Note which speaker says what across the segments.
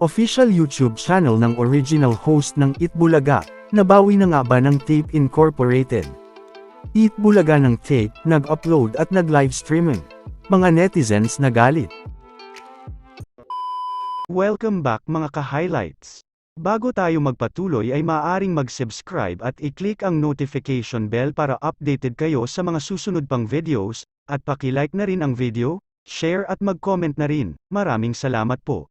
Speaker 1: Official YouTube channel ng original host ng Itbulaga, nabawi na nga ba ng Tape Incorporated? Itbulaga ng Tape, nag-upload at nag-live streaming. Mga netizens nagalit. Welcome back mga ka-highlights. Bago tayo magpatuloy ay maaaring mag-subscribe at i-click ang notification bell para updated kayo sa mga susunod pang videos, at paki-like na rin ang video, share at mag-comment na rin. Maraming salamat po.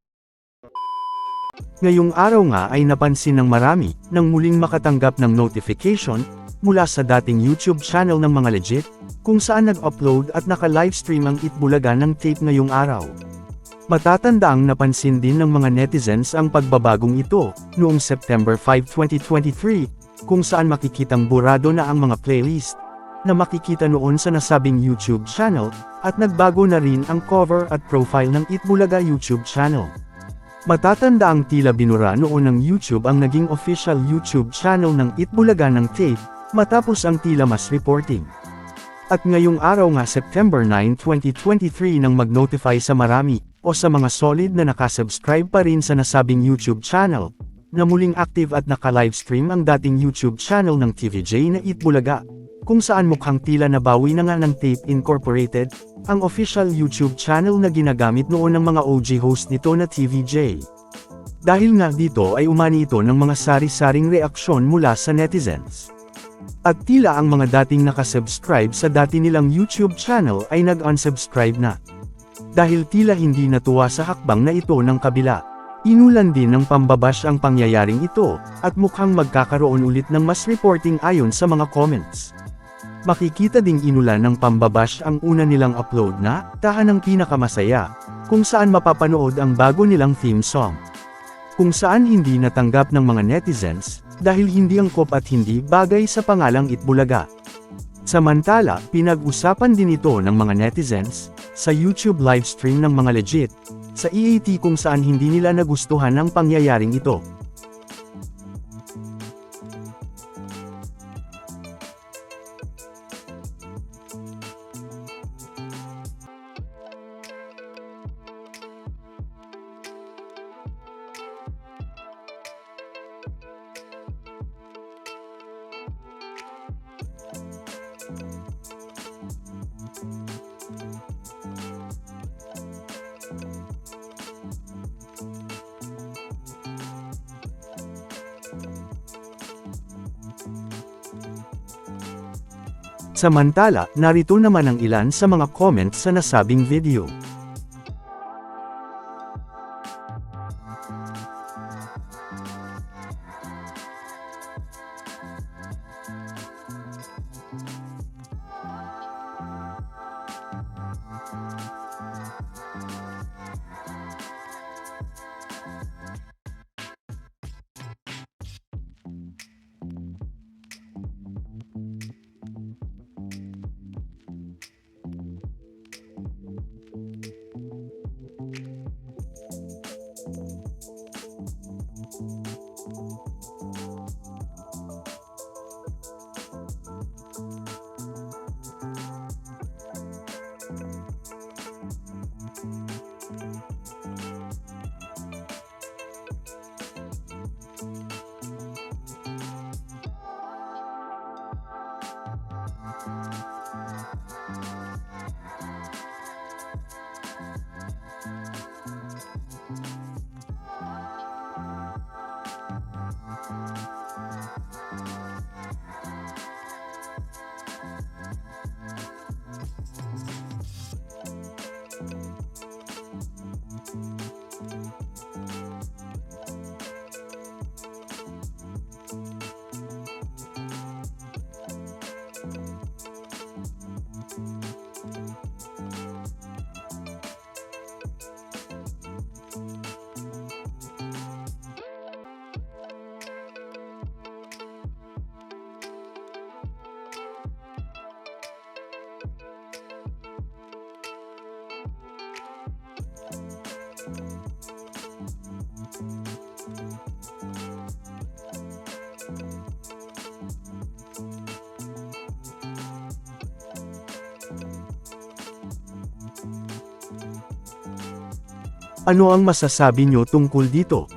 Speaker 1: Ngayong araw nga ay napansin ng marami, nang muling makatanggap ng notification, mula sa dating YouTube channel ng mga legit, kung saan nag-upload at naka-livestream ang Itbulaga ng tape ngayong araw. Matatandaang napansin din ng mga netizens ang pagbabagong ito, noong September 5, 2023, kung saan makikitang burado na ang mga playlist, na makikita noon sa nasabing YouTube channel, at nagbago na rin ang cover at profile ng Itbulaga YouTube channel. Matatanda ang tila binura noon ng YouTube ang naging official YouTube channel ng Itbulaga ng Tape, matapos ang tila mas reporting. At ngayong araw nga September 9, 2023 nang mag-notify sa marami, o sa mga solid na nakasubscribe pa rin sa nasabing YouTube channel, na muling active at naka-livestream ang dating YouTube channel ng TVJ na Itbulaga, kung saan mukhang tila nabawi na nga ng Tape Incorporated, ang official YouTube channel na ginagamit noon ng mga OG host nito na TVJ. Dahil nga dito ay umani ito ng mga sari-saring reaksyon mula sa netizens. At tila ang mga dating nakasubscribe sa dati nilang YouTube channel ay nag-unsubscribe na. Dahil tila hindi natuwa sa hakbang na ito ng kabila. Inulan din ng pambabash ang pangyayaring ito, at mukhang magkakaroon ulit ng mas reporting ayon sa mga comments. Makikita ding inulan ng pambabash ang una nilang upload na, Tahan ng Pinakamasaya, kung saan mapapanood ang bago nilang theme song. Kung saan hindi natanggap ng mga netizens, dahil hindi angkop at hindi bagay sa pangalang Itbulaga. Samantala, pinag-usapan din ito ng mga netizens, sa YouTube livestream ng mga legit, sa EAT kung saan hindi nila nagustuhan ang pangyayaring ito. Samantala, narito naman ang ilan sa mga comments sa nasabing video. Thank you. Ano ang masasabi nyo tungkol dito?